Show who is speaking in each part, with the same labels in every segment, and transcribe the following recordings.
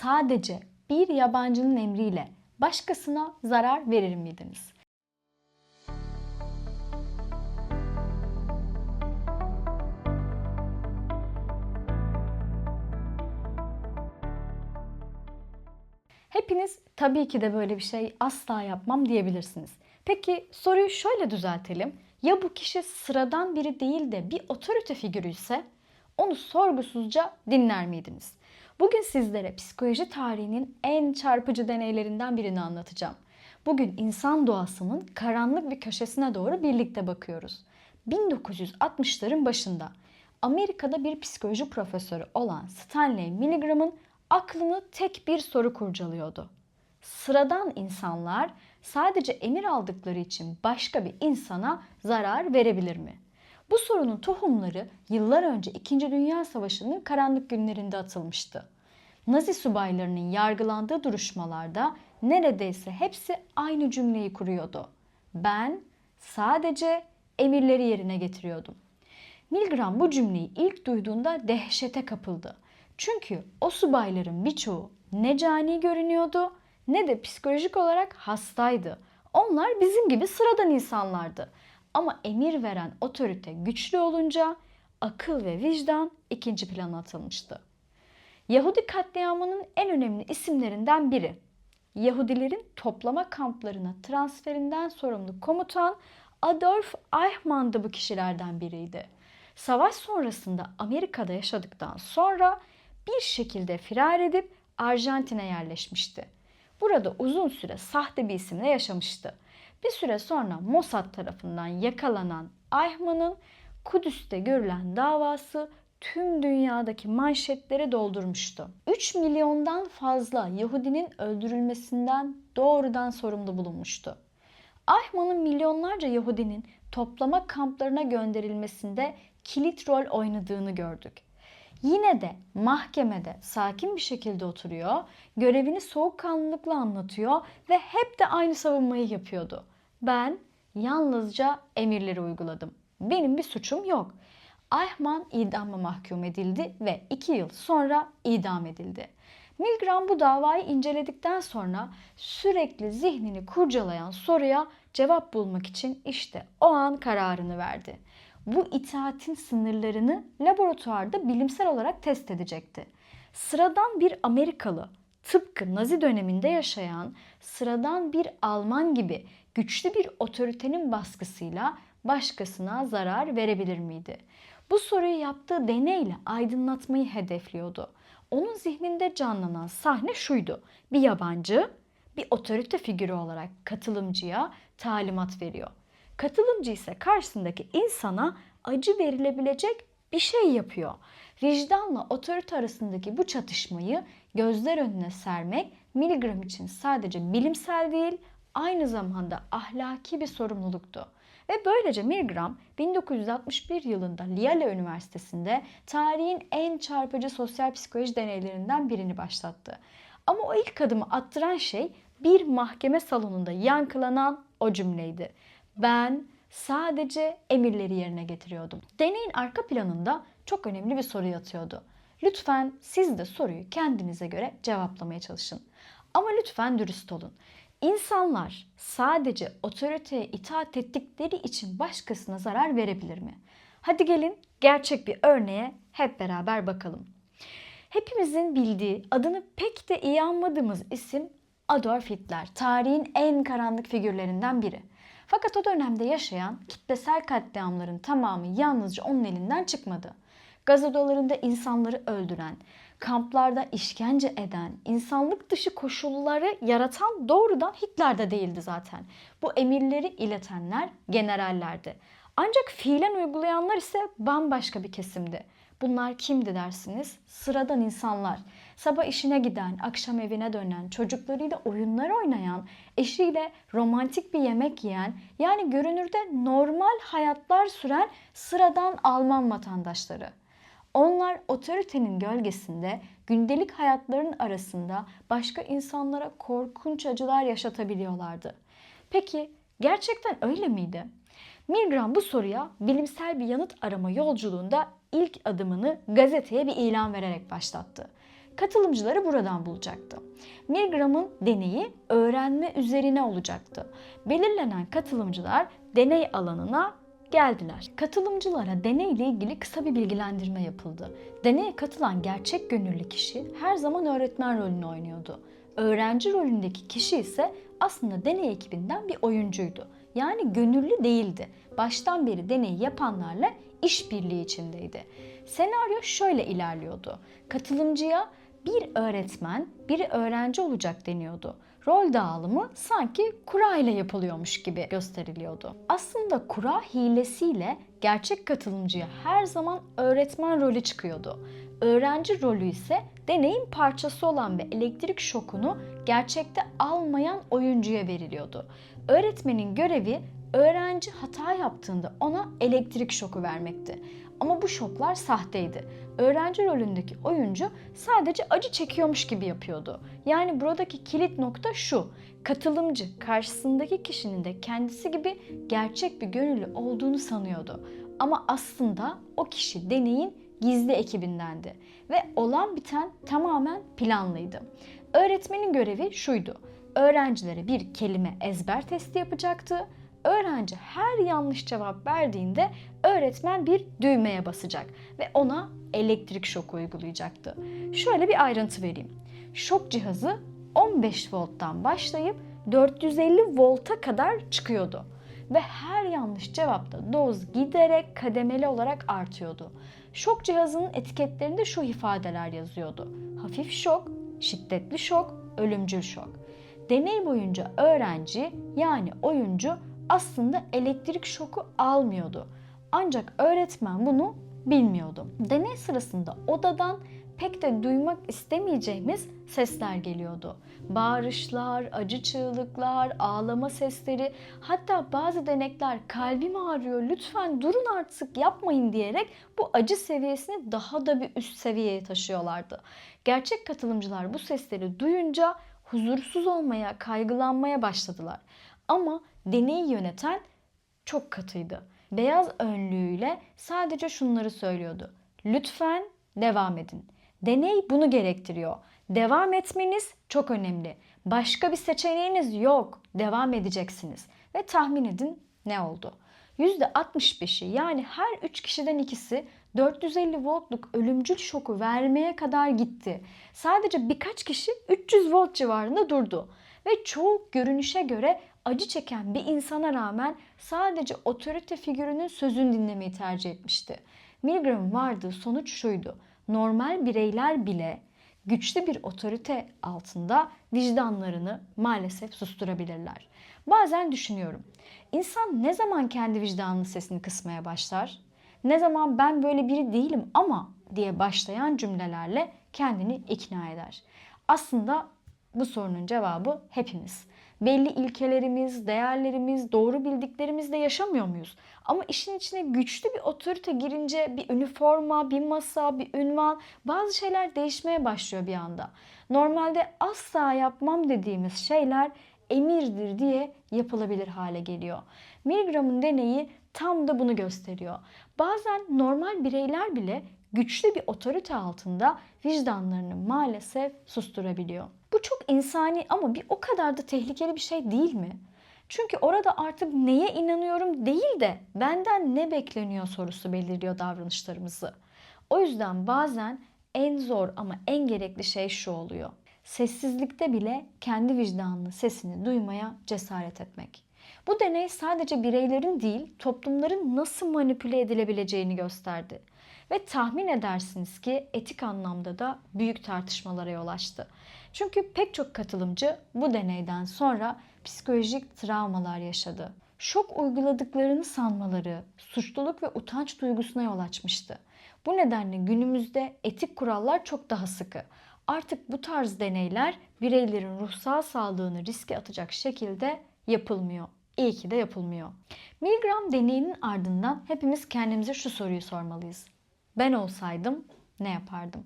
Speaker 1: sadece bir yabancının emriyle başkasına zarar verir miydiniz? Hepiniz tabii ki de böyle bir şey asla yapmam diyebilirsiniz. Peki soruyu şöyle düzeltelim. Ya bu kişi sıradan biri değil de bir otorite figürü ise onu sorgusuzca dinler miydiniz? Bugün sizlere psikoloji tarihinin en çarpıcı deneylerinden birini anlatacağım. Bugün insan doğasının karanlık bir köşesine doğru birlikte bakıyoruz. 1960'ların başında Amerika'da bir psikoloji profesörü olan Stanley Milgram'ın aklını tek bir soru kurcalıyordu. Sıradan insanlar sadece emir aldıkları için başka bir insana zarar verebilir mi? Bu sorunun tohumları yıllar önce 2. Dünya Savaşı'nın karanlık günlerinde atılmıştı. Nazi subaylarının yargılandığı duruşmalarda neredeyse hepsi aynı cümleyi kuruyordu. Ben sadece emirleri yerine getiriyordum. Milgram bu cümleyi ilk duyduğunda dehşete kapıldı. Çünkü o subayların birçoğu ne cani görünüyordu ne de psikolojik olarak hastaydı. Onlar bizim gibi sıradan insanlardı. Ama emir veren otorite güçlü olunca akıl ve vicdan ikinci plana atılmıştı. Yahudi katliamının en önemli isimlerinden biri. Yahudilerin toplama kamplarına transferinden sorumlu komutan Adolf Eichmann da bu kişilerden biriydi. Savaş sonrasında Amerika'da yaşadıktan sonra bir şekilde firar edip Arjantin'e yerleşmişti. Burada uzun süre sahte bir isimle yaşamıştı. Bir süre sonra Mossad tarafından yakalanan Eichmann'ın Kudüs'te görülen davası tüm dünyadaki manşetleri doldurmuştu. 3 milyondan fazla Yahudinin öldürülmesinden doğrudan sorumlu bulunmuştu. Eichmann'ın milyonlarca Yahudinin toplama kamplarına gönderilmesinde kilit rol oynadığını gördük. Yine de mahkemede sakin bir şekilde oturuyor, görevini soğukkanlılıkla anlatıyor ve hep de aynı savunmayı yapıyordu. Ben yalnızca emirleri uyguladım. Benim bir suçum yok. Eichmann idama mahkum edildi ve iki yıl sonra idam edildi. Milgram bu davayı inceledikten sonra sürekli zihnini kurcalayan soruya cevap bulmak için işte o an kararını verdi. Bu itaatin sınırlarını laboratuvarda bilimsel olarak test edecekti. Sıradan bir Amerikalı, tıpkı Nazi döneminde yaşayan sıradan bir Alman gibi güçlü bir otoritenin baskısıyla başkasına zarar verebilir miydi? Bu soruyu yaptığı deneyle aydınlatmayı hedefliyordu. Onun zihninde canlanan sahne şuydu. Bir yabancı bir otorite figürü olarak katılımcıya talimat veriyor. Katılımcı ise karşısındaki insana acı verilebilecek bir şey yapıyor. Vicdanla otorite arasındaki bu çatışmayı gözler önüne sermek Milgram için sadece bilimsel değil, aynı zamanda ahlaki bir sorumluluktu. Ve böylece Milgram 1961 yılında Liale Üniversitesi'nde tarihin en çarpıcı sosyal psikoloji deneylerinden birini başlattı. Ama o ilk adımı attıran şey bir mahkeme salonunda yankılanan o cümleydi. Ben sadece emirleri yerine getiriyordum. Deneyin arka planında çok önemli bir soru yatıyordu. Lütfen siz de soruyu kendinize göre cevaplamaya çalışın. Ama lütfen dürüst olun. İnsanlar sadece otoriteye itaat ettikleri için başkasına zarar verebilir mi? Hadi gelin gerçek bir örneğe hep beraber bakalım. Hepimizin bildiği, adını pek de iyi anmadığımız isim Adolf Hitler. Tarihin en karanlık figürlerinden biri. Fakat o dönemde yaşayan kitlesel katliamların tamamı yalnızca onun elinden çıkmadı. Gaz odalarında insanları öldüren, kamplarda işkence eden, insanlık dışı koşulları yaratan doğrudan Hitler'de değildi zaten. Bu emirleri iletenler generallerdi. Ancak fiilen uygulayanlar ise bambaşka bir kesimdi. Bunlar kimdi dersiniz? Sıradan insanlar. Sabah işine giden, akşam evine dönen, çocuklarıyla oyunlar oynayan, eşiyle romantik bir yemek yiyen, yani görünürde normal hayatlar süren sıradan Alman vatandaşları. Onlar otoritenin gölgesinde gündelik hayatların arasında başka insanlara korkunç acılar yaşatabiliyorlardı. Peki gerçekten öyle miydi? Milgram bu soruya bilimsel bir yanıt arama yolculuğunda ilk adımını gazeteye bir ilan vererek başlattı. katılımcıları buradan bulacaktı. Milgram'ın deneyi öğrenme üzerine olacaktı. Belirlenen katılımcılar deney alanına geldiler. Katılımcılara deney ile ilgili kısa bir bilgilendirme yapıldı. Deneye katılan gerçek gönüllü kişi her zaman öğretmen rolünü oynuyordu. Öğrenci rolündeki kişi ise aslında deney ekibinden bir oyuncuydu. Yani gönüllü değildi. Baştan beri deneyi yapanlarla işbirliği içindeydi. Senaryo şöyle ilerliyordu. Katılımcıya bir öğretmen, biri öğrenci olacak deniyordu. Rol dağılımı sanki kura ile yapılıyormuş gibi gösteriliyordu. Aslında kura hilesiyle gerçek katılımcıya her zaman öğretmen rolü çıkıyordu. Öğrenci rolü ise deneyin parçası olan ve elektrik şokunu gerçekte almayan oyuncuya veriliyordu. Öğretmenin görevi öğrenci hata yaptığında ona elektrik şoku vermekti. Ama bu şoklar sahteydi. Öğrenci rolündeki oyuncu sadece acı çekiyormuş gibi yapıyordu. Yani buradaki kilit nokta şu. Katılımcı karşısındaki kişinin de kendisi gibi gerçek bir gönüllü olduğunu sanıyordu. Ama aslında o kişi deneyin gizli ekibindendi ve olan biten tamamen planlıydı. Öğretmenin görevi şuydu. Öğrencilere bir kelime ezber testi yapacaktı öğrenci her yanlış cevap verdiğinde öğretmen bir düğmeye basacak ve ona elektrik şoku uygulayacaktı. Şöyle bir ayrıntı vereyim. Şok cihazı 15 volttan başlayıp 450 volta kadar çıkıyordu ve her yanlış cevapta doz giderek kademeli olarak artıyordu. Şok cihazının etiketlerinde şu ifadeler yazıyordu. Hafif şok, şiddetli şok, ölümcül şok. Deney boyunca öğrenci yani oyuncu aslında elektrik şoku almıyordu. Ancak öğretmen bunu bilmiyordu. Deney sırasında odadan pek de duymak istemeyeceğimiz sesler geliyordu. Bağırışlar, acı çığlıklar, ağlama sesleri, hatta bazı denekler kalbim ağrıyor lütfen durun artık yapmayın diyerek bu acı seviyesini daha da bir üst seviyeye taşıyorlardı. Gerçek katılımcılar bu sesleri duyunca huzursuz olmaya, kaygılanmaya başladılar. Ama deneyi yöneten çok katıydı. Beyaz önlüğüyle sadece şunları söylüyordu. Lütfen devam edin. Deney bunu gerektiriyor. Devam etmeniz çok önemli. Başka bir seçeneğiniz yok. Devam edeceksiniz. Ve tahmin edin ne oldu? %65'i yani her 3 kişiden ikisi 450 voltluk ölümcül şoku vermeye kadar gitti. Sadece birkaç kişi 300 volt civarında durdu. Ve çoğu görünüşe göre acı çeken bir insana rağmen sadece otorite figürünün sözünü dinlemeyi tercih etmişti. Milgram'ın vardığı sonuç şuydu. Normal bireyler bile güçlü bir otorite altında vicdanlarını maalesef susturabilirler. Bazen düşünüyorum. İnsan ne zaman kendi vicdanının sesini kısmaya başlar? Ne zaman ben böyle biri değilim ama diye başlayan cümlelerle kendini ikna eder. Aslında bu sorunun cevabı hepimiz belli ilkelerimiz, değerlerimiz, doğru bildiklerimizle yaşamıyor muyuz? Ama işin içine güçlü bir otorite girince bir üniforma, bir masa, bir ünvan bazı şeyler değişmeye başlıyor bir anda. Normalde asla yapmam dediğimiz şeyler emirdir diye yapılabilir hale geliyor. Milgram'ın deneyi tam da bunu gösteriyor. Bazen normal bireyler bile güçlü bir otorite altında vicdanlarını maalesef susturabiliyor. Bu çok insani ama bir o kadar da tehlikeli bir şey değil mi? Çünkü orada artık neye inanıyorum değil de benden ne bekleniyor sorusu belirliyor davranışlarımızı. O yüzden bazen en zor ama en gerekli şey şu oluyor. Sessizlikte bile kendi vicdanının sesini duymaya cesaret etmek. Bu deney sadece bireylerin değil, toplumların nasıl manipüle edilebileceğini gösterdi. Ve tahmin edersiniz ki etik anlamda da büyük tartışmalara yol açtı. Çünkü pek çok katılımcı bu deneyden sonra psikolojik travmalar yaşadı. Şok uyguladıklarını sanmaları suçluluk ve utanç duygusuna yol açmıştı. Bu nedenle günümüzde etik kurallar çok daha sıkı. Artık bu tarz deneyler bireylerin ruhsal sağlığını riske atacak şekilde yapılmıyor. İyi ki de yapılmıyor. Milgram deneyinin ardından hepimiz kendimize şu soruyu sormalıyız. Ben olsaydım ne yapardım?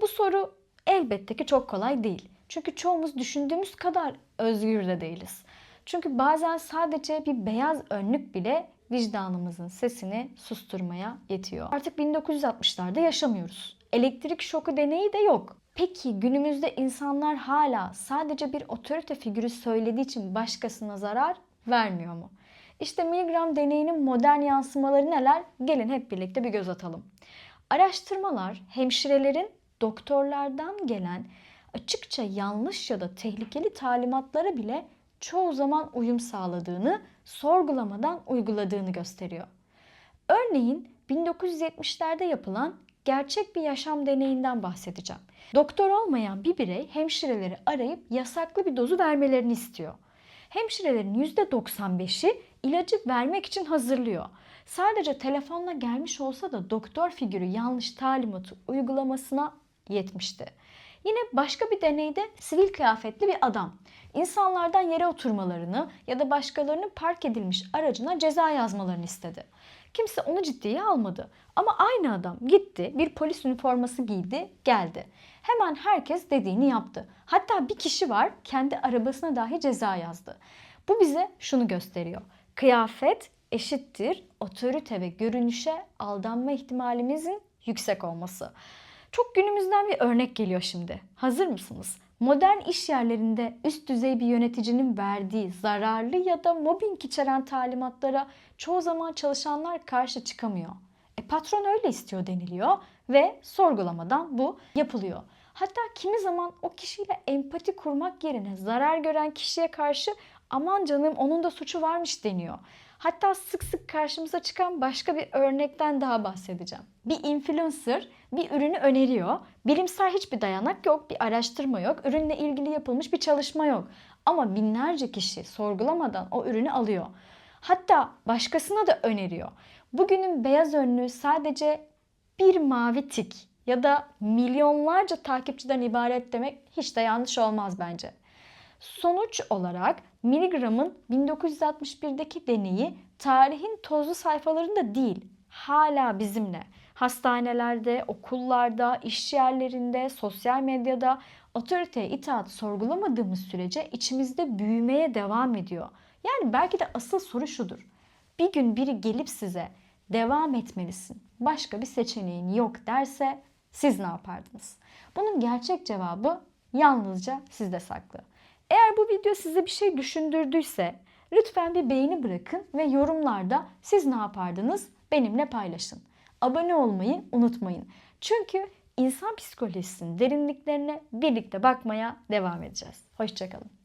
Speaker 1: Bu soru elbette ki çok kolay değil. Çünkü çoğumuz düşündüğümüz kadar özgür de değiliz. Çünkü bazen sadece bir beyaz önlük bile vicdanımızın sesini susturmaya yetiyor. Artık 1960'larda yaşamıyoruz. Elektrik şoku deneyi de yok. Peki günümüzde insanlar hala sadece bir otorite figürü söylediği için başkasına zarar vermiyor mu? İşte Milgram deneyinin modern yansımaları neler? Gelin hep birlikte bir göz atalım. Araştırmalar hemşirelerin doktorlardan gelen açıkça yanlış ya da tehlikeli talimatlara bile çoğu zaman uyum sağladığını, sorgulamadan uyguladığını gösteriyor. Örneğin 1970'lerde yapılan gerçek bir yaşam deneyinden bahsedeceğim. Doktor olmayan bir birey hemşireleri arayıp yasaklı bir dozu vermelerini istiyor. Hemşirelerin %95'i ilacı vermek için hazırlıyor. Sadece telefonla gelmiş olsa da doktor figürü yanlış talimatı uygulamasına yetmişti. Yine başka bir deneyde sivil kıyafetli bir adam insanlardan yere oturmalarını ya da başkalarının park edilmiş aracına ceza yazmalarını istedi. Kimse onu ciddiye almadı. Ama aynı adam gitti, bir polis üniforması giydi, geldi. Hemen herkes dediğini yaptı. Hatta bir kişi var kendi arabasına dahi ceza yazdı. Bu bize şunu gösteriyor. Kıyafet eşittir otorite ve görünüşe aldanma ihtimalimizin yüksek olması. Çok günümüzden bir örnek geliyor şimdi. Hazır mısınız? Modern iş yerlerinde üst düzey bir yöneticinin verdiği zararlı ya da mobbing içeren talimatlara çoğu zaman çalışanlar karşı çıkamıyor. E patron öyle istiyor deniliyor ve sorgulamadan bu yapılıyor. Hatta kimi zaman o kişiyle empati kurmak yerine zarar gören kişiye karşı aman canım onun da suçu varmış deniyor. Hatta sık sık karşımıza çıkan başka bir örnekten daha bahsedeceğim. Bir influencer bir ürünü öneriyor. Bilimsel hiçbir dayanak yok, bir araştırma yok, ürünle ilgili yapılmış bir çalışma yok. Ama binlerce kişi sorgulamadan o ürünü alıyor. Hatta başkasına da öneriyor. Bugünün beyaz önlüğü sadece bir mavi tik ya da milyonlarca takipçiden ibaret demek hiç de yanlış olmaz bence. Sonuç olarak Milligram'ın 1961'deki deneyi tarihin tozlu sayfalarında değil, hala bizimle. Hastanelerde, okullarda, iş yerlerinde, sosyal medyada otoriteye itaat sorgulamadığımız sürece içimizde büyümeye devam ediyor. Yani belki de asıl soru şudur. Bir gün biri gelip size devam etmelisin, başka bir seçeneğin yok derse siz ne yapardınız? Bunun gerçek cevabı yalnızca sizde saklı. Eğer bu video size bir şey düşündürdüyse lütfen bir beğeni bırakın ve yorumlarda siz ne yapardınız benimle paylaşın. Abone olmayı unutmayın. Çünkü insan psikolojisinin derinliklerine birlikte bakmaya devam edeceğiz. Hoşçakalın.